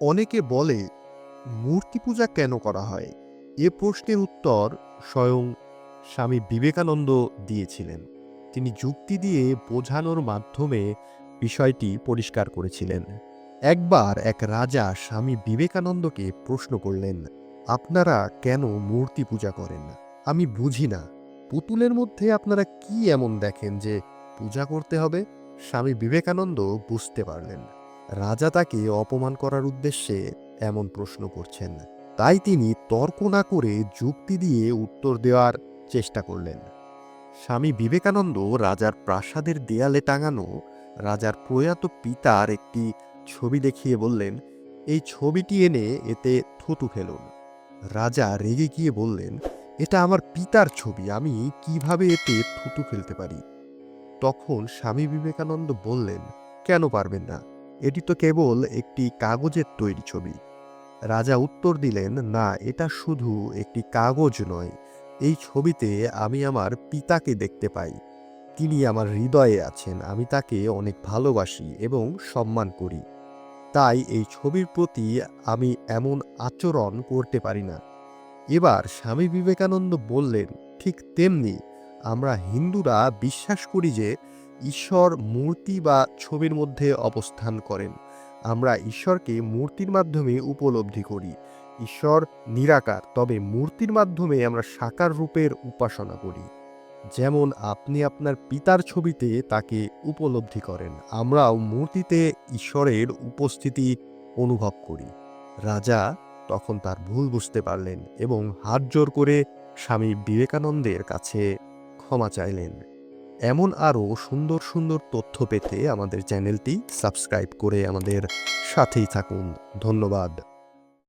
অনেকে বলে, মূর্তি পূজা কেন করা হয়? এ প্রশ্নের উত্তর স্বয়ং স্বামী বিবেকানন্দ দিয়েছিলেন। তিনি যুক্তি দিয়ে বোঝানোর মাধ্যমে বিষয়টি পরিষ্কার করেছিলেন। একবার এক রাজা স্বামী বিবেকানন্দকে প্রশ্ন করলেন, আপনারা কেন মূর্তি পূজা করেন? আমি বুঝি না। পুতুলের মধ্যে আপনারা কি এমন দেখেন যে পূজা করতে হবে? স্বামী বিবেকানন্দ বুঝতে পারলেন। রাজা তাকে অপমান করার উদ্দেশ্যে এমন প্রশ্ন করছেন। তাই তিনি তর্ক না করে যুক্তি দিয়ে উত্তর দেওয়ার চেষ্টা করলেন। স্বামী বিবেকানন্দ রাজার প্রাসাদের দেয়ালে টাঙানো রাজার প্রয়াত পিতার একটি ছবি দেখিয়ে বললেন, এই ছবিটি এনে এতে থুতু ফেলুন। রাজা রেগে গিয়ে বললেন, এটা আমার পিতার ছবি, আমি কীভাবে এতে থুতু ফেলতে পারি? তখন স্বামী বিবেকানন্দ বললেন, কেন পারবেন না? এটি তো কেবল একটি কাগজের তৈরি ছবি। রাজা উত্তর দিলেন, না, এটা শুধু একটি কাগজ নয়। এই ছবিতে আমি আমার পিতাকে দেখতে পাই। তিনি আমার হৃদয়ে আছেন। আমি তাকে অনেক ভালোবাসি এবং সম্মান করি। তাই এই ছবির প্রতি আমি এমন আচরণ করতে পারি না। এবার স্বামী বিবেকানন্দ বললেন, ঠিক তেমনি, আমরা হিন্দুরা বিশ্বাস করি যে ঈশ্বর মূর্তি বা ছবির মধ্যে অবস্থান করেন। আমরা ঈশ্বরকে মূর্তির মাধ্যমে উপলব্ধি করি। ঈশ্বর নিরাকার, তবে মূর্তির মাধ্যমে আমরা সাকার রূপের উপাসনা করি। যেমন আপনি আপনার পিতার ছবিতে তাকে উপলব্ধি করেন, আমরাও মূর্তিতে ঈশ্বরের উপস্থিতি অনুভব করি। রাজা তখন তার ভুল বুঝতে পারলেন এবং হাত জোর করে স্বামী বিবেকানন্দের কাছে ক্ষমা চাইলেন। এমন আরও সুন্দর সুন্দর তথ্য পেতে আমাদের চ্যানেলটি সাবস্ক্রাইব করে আমাদের সাথেই থাকুন। ধন্যবাদ।